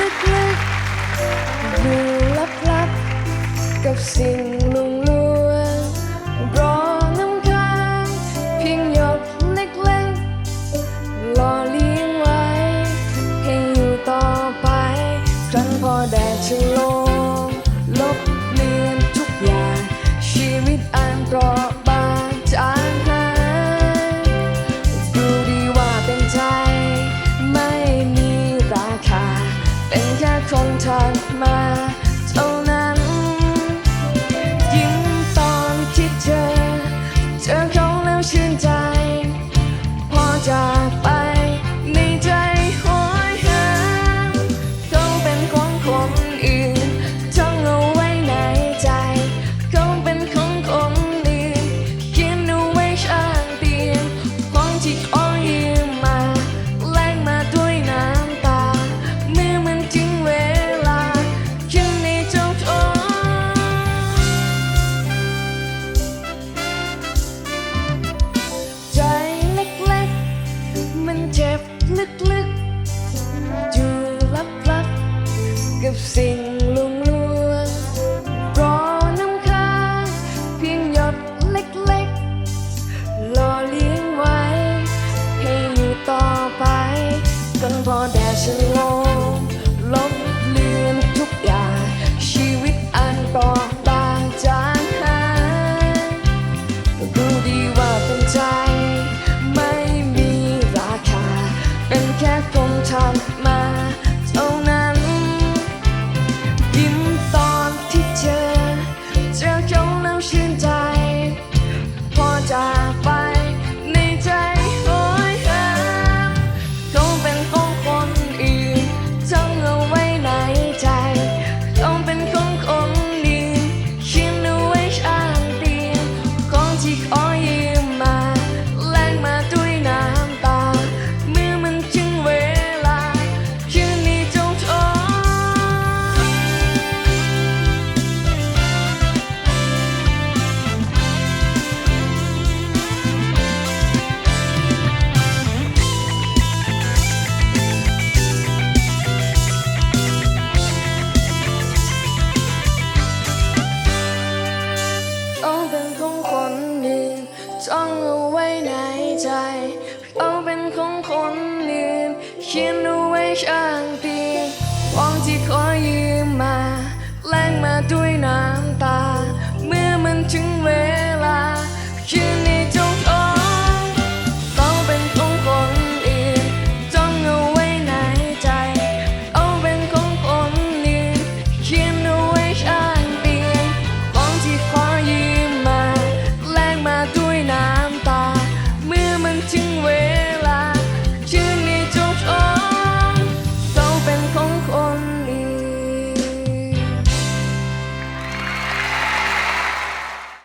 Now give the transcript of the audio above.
ลึกๆอยู่ลับๆกับสิ่ง คงทางมา ฉันลอลบเลือนทุกอย่าง ชีวิตอันปลอบาจางหายรู้ดีว่าเป็นใจ จ้องเอาไว้ในใจเอาเป็นของคนอื่นเขียนเอาไว้ช่างตียงวองที่ขอยืมมาแลงมาด้วยน้ำตา เมื่อมันถึงเวลา